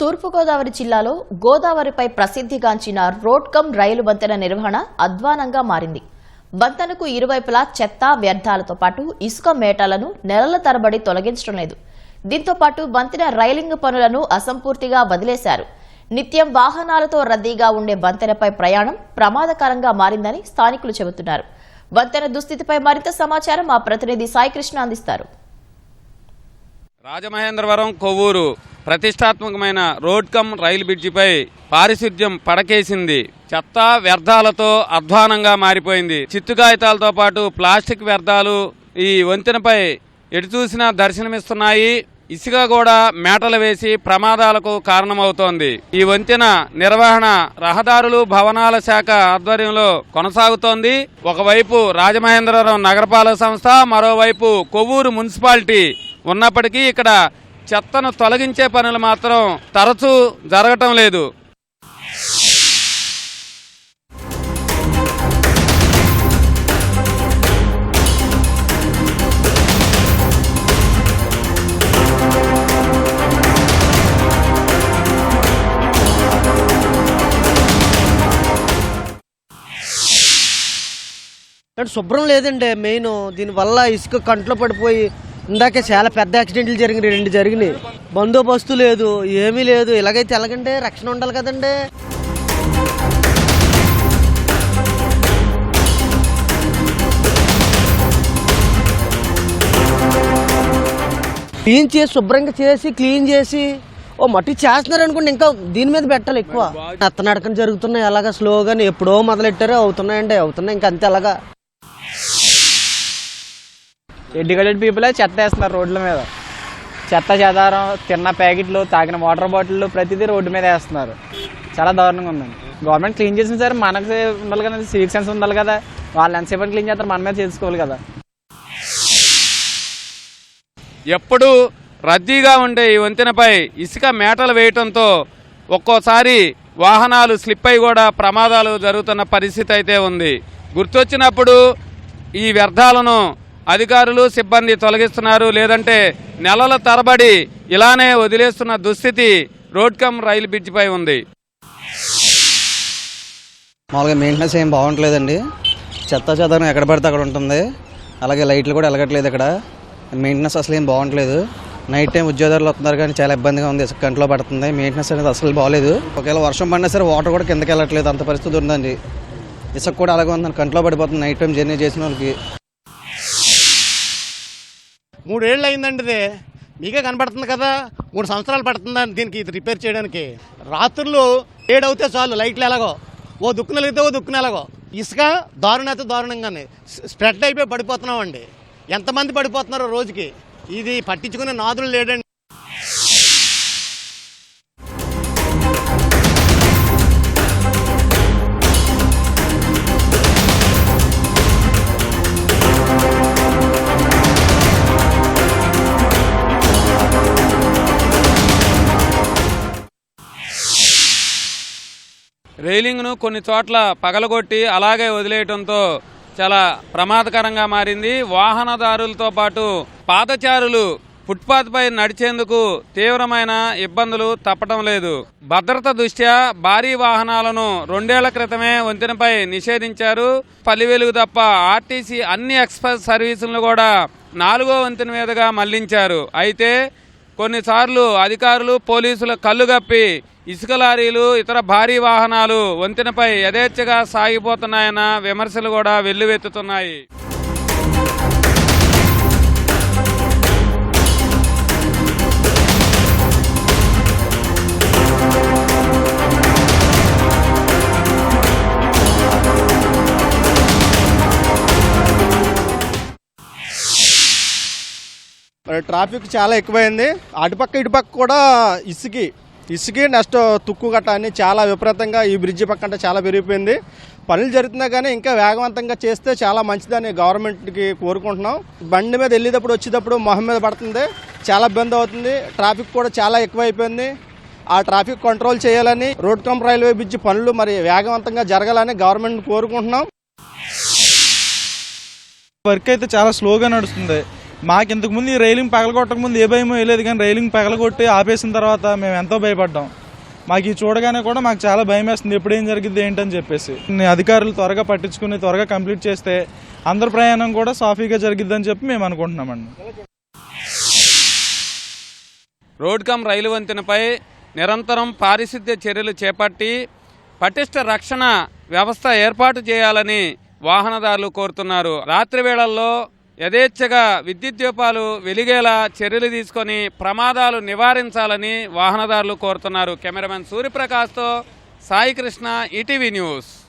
తూర్పుగోదావరి జిల్లాలో గోదావరిపై ప్రసిద్ధిగాంచిన road come రైలు వంతెన నిర్వహణ అధ్వానంగా మారింది. వంతెనకు ఇరువైపులా చెత్త వ్యర్థాలతో పాటు ఇసుక మేటలను నెలల తరబడి తొలగించడం లేదు. దీంతో పాటు వంతెన రైలింగ్ పనులను అసంపూర్తిగా వదిలేశారు. నిత్యం వాహనాలతో రద్దీగా ఉండే వంతెనపై ప్రయాణం ప్రమాదకరంగా మారిందని స్థానికులు చెబుతున్నారు. వంతెన దుస్థితిపై మరింత సమాచారం మా ప్రతినిధి సాయికృష్ణ అందిస్తారు. రాజమహేంద్రవరం కొవ్వూరు ప్రతిష్టాత్మకమైన రోడ్ కమ్ రైలు బ్రిడ్జిపై పారిశుద్ధ్యం పడకేసింది. చెత్త వ్యర్థాలతో అధ్వానంగా మారిపోయింది. చిత్తు కాగితాలతో పాటు ప్లాస్టిక్ వ్యర్థాలు ఈ వంతెనపై ఎటు చూసినా దర్శనమిస్తున్నాయి. ఇసుక కూడా మేటలు వేసి ప్రమాదాలకు కారణమవుతోంది. ఈ వంతెన నిర్వహణ రహదారులు భవనాల శాఖ ఆధ్వర్యంలో కొనసాగుతోంది. ఒకవైపు రాజమహేంద్రవరం నగరపాలక సంస్థ మరోవైపు కొవ్వూరు మున్సిపాలిటీ ఉన్నప్పటికీ ఇక్కడ చెత్తను తొలగించే పనులు మాత్రం తరచూ జరగటం లేదు. అంటే శుభ్రం లేదండి మెయిన్. దీనివల్ల ఇసుక కంట్లో పడిపోయి ఇందాకే చాలా పెద్ద యాక్సిడెంట్లు జరిగినాయి రెండు జరిగినాయి. బందోబస్తు లేదు ఏమీ లేదు. ఇలాగైతే ఎలాగంటే రక్షణ ఉండాలి కదండి. క్లీన్ చేసి శుభ్రంగా చేసి క్లీన్ చేసి ఓ మట్టి చేస్తున్నారు అనుకోండి ఇంకా దీని మీద పెట్టాలి ఎక్కువ. నత్తనడకన జరుగుతున్నాయి అలాగా స్లోగా ఎప్పుడో మొదలెట్టారో అవుతున్నాయండి అవుతున్నాయి ఇంకా అంతే అలాగా. ఎడ్యుకేటెడ్ పీపులే చెత్త వేస్తున్నారు రోడ్ల మీద. చెత్త చెదారం తిన్న ప్యాకెట్లు తాగిన వాటర్ బాటిల్ ప్రతిదీ రోడ్డు మీద వేస్తున్నారు. చాలా దారుణంగా ఉందండి. గవర్నమెంట్ క్లీన్ చేసిన సరే మనకు ఉండాలి కదా సివిక్ సెన్స్ ఉండాలి కదా. వాళ్ళు ఎంతసేపు క్లీన్ చేస్తారు మన మీద చేసుకోవాలి కదా. ఎప్పుడూ రద్దీగా ఉండే ఈ వంతెనపై ఇసుక మేటలు వేయటంతో ఒక్కోసారి వాహనాలు స్లిప్ అయి కూడా ప్రమాదాలు జరుగుతున్న పరిస్థితి అయితే ఉంది. గుర్తొచ్చినప్పుడు ఈ వ్యర్థాలను అధికారులు సిబ్బంది తొలగిస్తున్నారు. లేదంటే నెలల తరబడి ఇలానే వదిలేస్తున్న దుస్థితి రోడ్ కమ్ రైలు బ్రిడ్జిపై ఉంది. మామూలుగా మెయింటెనెన్స్ ఏం బాగుంటలేదండి. చెత్త చెదారం ఎక్కడ పడితే అక్కడ ఉంటుంది. అలాగే లైట్లు కూడా వెలగట్లేదు ఇక్కడ. మెయింటెనెన్స్ అసలు ఏం బాగుంటలేదు. నైట్ టైం ఉద్యోగాలు వస్తున్నారు కానీ చాలా ఇబ్బందిగా ఉంది. ఇసుక కంట్లో పడుతుంది. మెయింటెనెన్స్ అనేది అసలు బాగాలేదు ఒకవేళ వర్షం పడినా సరే వాటర్ కూడా కిందకి వెళ్ళట్లేదు. అంత పరిస్థితి ఉందండి. ఇసుక కూడా అలాగే ఉందని కంట్లో పడిపోతుంది. నైట్ టైం జర్నీ చేసిన వాళ్ళకి. మూడేళ్ళు అయిందండి ఇది మీకే కనబడుతుంది కదా? మూడు సంవత్సరాలు పడుతుందా దీనికి ఇది రిపేర్ చేయడానికి? రాత్రులు ఏడవుతే చాలు లైట్లు ఎలాగో. ఓ దుక్కున వెలిగితే ఓ దుక్కున ఎలాగో. ఇసుక దారుణ అయితే దారుణంగానే. స్ప్రెడ్ అయిపోయి పడిపోతున్నామండి. ఎంతమంది పడిపోతున్నారో రోజుకి. ఇది పట్టించుకునే నాదులు లేడండి. రైలింగ్ను కొన్ని చోట్ల పగలగొట్టి అలాగే వదిలేయటంతో చాలా ప్రమాదకరంగా మారింది. వాహనదారులతో పాటు పాదచారులు ఫుట్పాత్పై నడిచేందుకు తీవ్రమైన ఇబ్బందులు తప్పటం లేదు. భద్రత దృష్ట్యా భారీ వాహనాలను రెండేళ్ళ క్రితమే వంతెనపై నిషేధించారు. పల్లివెలుగు తప్ప ఆర్టీసీ అన్ని ఎక్స్ప్రెస్ సర్వీసులను కూడా నాలుగో వంతెన మీదుగా మళ్ళించారు. అయితే కొన్నిసార్లు అధికారులు పోలీసుల కళ్ళుగప్పి ఇసుక లారీలు ఇతర భారీ వాహనాలు వంతెనపై యథేచ్ఛగా సాగిపోతున్నాయన్న విమర్శలు కూడా వెల్లువెత్తుతున్నాయి. ట్రాఫిక్ చాలా ఎక్కువైంది. అటుపక్క ఇటుపక్క కూడా ఇసుకి. ఇసుకి నెక్స్ట్ తుక్కు గట్ట అని చాలా విపరీతంగా ఈ బ్రిడ్జి పక్క అంటే చాలా పెరిగిపోయింది. పనులు జరుగుతున్నా కానీ ఇంకా వేగవంతంగా చేస్తే చాలా మంచిదని గవర్నమెంట్కి కోరుకుంటున్నాం. బండి మీద వెళ్ళేటప్పుడు వచ్చేటప్పుడు మొహం మీద పడుతుంది. చాలా ఇబ్బంది అవుతుంది. ట్రాఫిక్ కూడా చాలా ఎక్కువైపోయింది. ఆ ట్రాఫిక్ కంట్రోల్ చేయాలని రోడ్ కమ్ రైల్వే బ్రిడ్జి పనులు మరి వేగవంతంగా జరగాలని గవర్నమెంట్ కోరుకుంటున్నాం. వర్క్ అయితే చాలా స్లోగా నడుస్తుంది. మాకు ఇంతకుముందు ఈ రైలింగ్ పగలగొట్టక ముందు ఏ భయమో వేయలేదు కానీ రైలింగ్ పగలగొట్టి ఆపేసిన తర్వాత మేము ఎంతో భయపడ్డాం. మాకు ఈ చూడగానే కూడా మాకు చాలా భయం వేస్తుంది ఎప్పుడు ఏం జరిగింది ఏంటని చెప్పేసి. అధికారులు త్వరగా పట్టించుకుని త్వరగా కంప్లీట్ చేస్తే అందరి ప్రయాణం కూడా సాఫీగా జరిగిద్దని చెప్పి మేము అనుకుంటున్నామండి. రోడ్ కమ్ రైలు వంతెనపై నిరంతరం పారిశుద్ధ్య చర్యలు చేపట్టి పటిష్ట రక్షణ వ్యవస్థ ఏర్పాటు చేయాలని వాహనదారులు కోరుతున్నారు. రాత్రి వేళల్లో యథేచ్ఛగా విద్యుత్ దీపాలు వెలిగేలా చర్యలు తీసుకొని ప్రమాదాలు నివారించాలని వాహనదారులు కోరుతున్నారు. కెమెరామెన్ సూర్యప్రకాష్తో సాయికృష్ణ ఈటీవీ న్యూస్.